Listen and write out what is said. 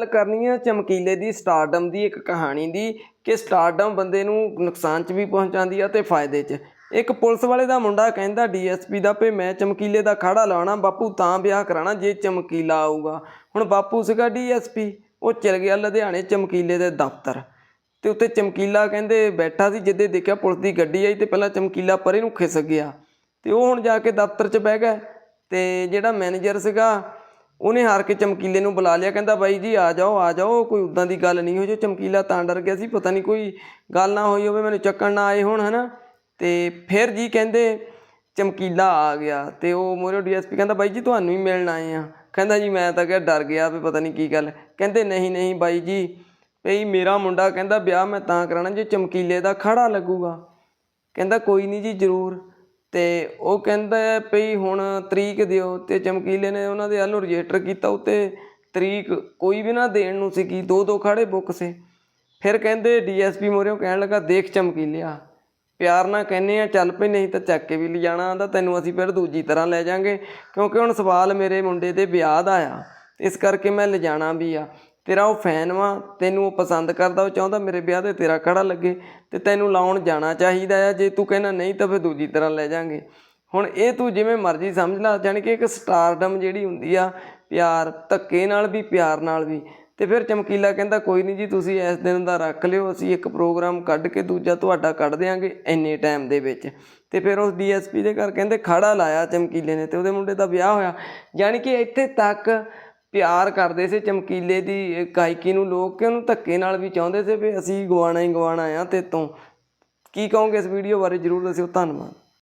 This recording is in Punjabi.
ਗੱਲ ਕਰਨੀ ਹੈ ਚਮਕੀਲੇ ਦੀ ਸਟਾਰਡਮ ਦੀ, ਇੱਕ ਕਹਾਣੀ ਦੀ ਕਿ ਸਟਾਰਡਮ ਬੰਦੇ ਨੂੰ ਨੁਕਸਾਨ 'ਚ ਵੀ ਪਹੁੰਚਾਉਂਦੀ ਆ ਤੇ ਫਾਇਦੇ 'ਚ। ਇੱਕ ਪੁਲਿਸ ਵਾਲੇ ਦਾ ਮੁੰਡਾ ਕਹਿੰਦਾ ਡੀਐਸਪੀ ਦਾ ਭਈ ਮੈਂ ਚਮਕੀਲੇ ਦਾ ਖਾੜਾ ਲਾਉਣਾ, ਬਾਪੂ ਤਾਂ ਵਿਆਹ ਕਰਾਣਾ ਜੇ ਚਮਕੀਲਾ ਆਊਗਾ। ਹੁਣ ਬਾਪੂ ਸੀਗਾ ਡੀਐਸਪੀ ਉਹ ਚਲ ਗਿਆ ਲੁਧਿਆਣੇ ਚਮਕੀਲੇ ਦੇ ਦਫ਼ਤਰ ਤੇ ਉੱਤੇ ਚਮਕੀਲਾ ਕਹਿੰਦੇ ਬੈਠਾ ਸੀ, ਜਿੱਦੇ ਦੇਖਿਆ ਪੁਲਿਸ ਦੀ ਗੱਡੀ ਆਈ ਤੇ ਪਹਿਲਾਂ ਚਮਕੀਲਾ ਪਰੇ ਨੂੰ ਖਿਸਕ ਗਿਆ ਤੇ ਉਹ ਹੁਣ ਜਾ ਕੇ ਦਫ਼ਤਰ 'ਚ ਬਹਿ ਗਿਆ ਤੇ ਜਿਹੜਾ ਮੈਨੇਜਰ ਸੀਗਾ ਉਹਨੇ ਹਾਰ ਕੇ ਚਮਕੀਲੇ ਨੂੰ ਬੁਲਾ ਲਿਆ, ਕਹਿੰਦਾ ਬਾਈ ਜੀ ਆ ਜਾਓ ਆ ਜਾਓ, ਕੋਈ ਉਦਾਂ ਦੀ ਗੱਲ ਨਹੀਂ ਹੋ ਜੋ ਚਮਕੀਲਾ ਤਾਂ ਡਰ ਗਿਆ ਸੀ, ਪਤਾ ਨਹੀਂ ਕੋਈ ਗੱਲ ਨਾ ਹੋਈ ਹੋਵੇ, ਮੈਨੂੰ ਚੱਕਣ ਨਾ ਆਏ ਹੋਣ, ਹਨਾ? ਤੇ ਫਿਰ ਜੀ ਕਹਿੰਦੇ ਚਮਕੀਲਾ ਆ ਗਿਆ, ਤੇ ਉਹ ਮੋਰੇ ਡੀਐਸਪੀ ਕਹਿੰਦਾ ਬਾਈ ਜੀ ਤੁਹਾਨੂੰ ਹੀ ਮਿਲਣ ਆਏ ਆ। ਕਹਿੰਦਾ ਜੀ ਮੈਂ ਤਾਂ ਕਿਹਾ ਡਰ ਗਿਆ ਵੀ ਪਤਾ ਨਹੀਂ ਕੀ ਗੱਲ। ਕਹਿੰਦੇ ਨਹੀਂ ਨਹੀਂ ਬਾਈ ਜੀ ਭਈ ਮੇਰਾ ਮੁੰਡਾ ਕਹਿੰਦਾ ਵਿਆਹ ਮੈਂ ਤਾਂ ਕਰਾਣਾ ਜੇ ਚਮਕੀਲੇ ਦਾ ਖੜਾ ਲੱਗੂਗਾ। ਕਹਿੰਦਾ ਕੋਈ ਨਹੀਂ ਜੀ ਜ਼ਰੂਰ। ਅਤੇ ਉਹ ਕਹਿੰਦਾ ਭਈ ਹੁਣ ਤਰੀਕ ਦਿਓ ਅਤੇ ਚਮਕੀਲੇ ਨੇ ਉਹਨਾਂ ਦੇ ਵੱਲ ਨੂੰ ਰਜਿਸਟਰ ਕੀਤਾ ਉੱਤੇ। ਤਰੀਕ ਕੋਈ ਵੀ ਨਾ ਦੇਣ ਨੂੰ ਸੀਗੀ, ਦੋ ਦੋ ਖੜੇ ਬੁੱਕ ਸੀ। ਫਿਰ ਕਹਿੰਦੇ ਡੀਐਸਪੀ ਮੋਰਿਓ ਕਹਿਣ ਲੱਗਾ, ਦੇਖ ਚਮਕੀਲਿਆ, ਪਿਆਰ ਨਾਲ ਕਹਿੰਨੇ ਆ, ਚੱਲ ਪਈ ਨਹੀਂ ਤਾਂ ਚੱਕ ਕੇ ਵੀ ਲਿਜਾਣਾ ਆਂਦਾ, ਤੈਨੂੰ ਅਸੀਂ ਫਿਰ ਦੂਜੀ ਤਰ੍ਹਾਂ ਲੈ ਜਾਾਂਗੇ। ਕਿਉਂਕਿ ਹੁਣ ਸਵਾਲ ਮੇਰੇ ਮੁੰਡੇ ਦੇ ਵਿਆਹ ਦਾ ਆ, ਇਸ ਕਰਕੇ ਮੈਂ ਲਿਜਾਣਾ ਵੀ ਆ। ਤੇਰਾ ਉਹ ਫੈਨ ਵਾ, ਤੈਨੂੰ ਉਹ ਪਸੰਦ ਕਰਦਾ, ਉਹ ਚਾਹੁੰਦਾ ਮੇਰੇ ਵਿਆਹ ਤੇ ਤੇਰਾ ਖੜਾ ਲੱਗੇ ਤੇ ਤੈਨੂੰ ਲਾਉਣ ਜਾਣਾ ਚਾਹੀਦਾ ਆ, ਜੇ ਤੂੰ ਕਹਿੰਦਾ ਨਹੀਂ ਤਾਂ ਫਿਰ ਦੂਜੀ ਤਰ੍ਹਾਂ ਲੈ ਜਾਾਂਗੇ। ਹੁਣ ਇਹ ਤੂੰ ਜਿਵੇਂ ਮਰਜ਼ੀ ਸਮਝ ਲੈ, ਜਾਣੀ ਕਿ ਇੱਕ ਸਟਾਰਡਮ ਜਿਹੜੀ ਹੁੰਦੀ ਆ, ਪਿਆਰ, ਧੱਕੇ ਨਾਲ ਵੀ, ਪਿਆਰ ਨਾਲ ਵੀ। ਤੇ ਫਿਰ ਚਮਕੀਲਾ ਕਹਿੰਦਾ, ਕੋਈ ਨਹੀਂ ਜੀ, ਤੁਸੀਂ ਇਸ ਦਿਨ ਦਾ ਰੱਖ ਲਿਓ, ਅਸੀਂ ਇੱਕ ਪ੍ਰੋਗਰਾਮ ਕੱਢ ਕੇ ਦੂਜਾ ਤੁਹਾਡਾ ਕੱਢ ਦੇਾਂਗੇ ਇੰਨੇ ਟਾਈਮ ਦੇ ਵਿੱਚ। ਤੇ ਫਿਰ ਉਸ ਡੀਐਸਪੀ ਦੇ ਘਰ ਕਹਿੰਦੇ, ਖੜਾ ਲਾਇਆ ਚਮਕੀਲੇ ਨੇ ਤੇ ਉਹਦੇ ਮੁੰਡੇ ਦਾ ਵਿਆਹ ਹੋਇਆ। ਯਾਨੀ ਕਿ ਇੱਥੇ ਤੱਕ ਪਿਆਰ ਕਰਦੇ ਸੀ ਚਮਕੀਲੇ ਦੀ ਗਾਇਕੀ ਨੂੰ ਲੋਕ ਕਿ ਉਹਨੂੰ ਧੱਕੇ ਨਾਲ ਵੀ ਚਾਹੁੰਦੇ ਸੀ ਵੀ ਅਸੀਂ ਗਵਾਣਾ ਹੀ ਗਵਾਣਾ ਆ ਤੇ ਤੋਂ ਕੀ ਕਹੋਗੇ ਇਸ ਵੀਡੀਓ ਬਾਰੇ? ਜਰੂਰ ਦੱਸਿਓ। ਧੰਨਵਾਦ।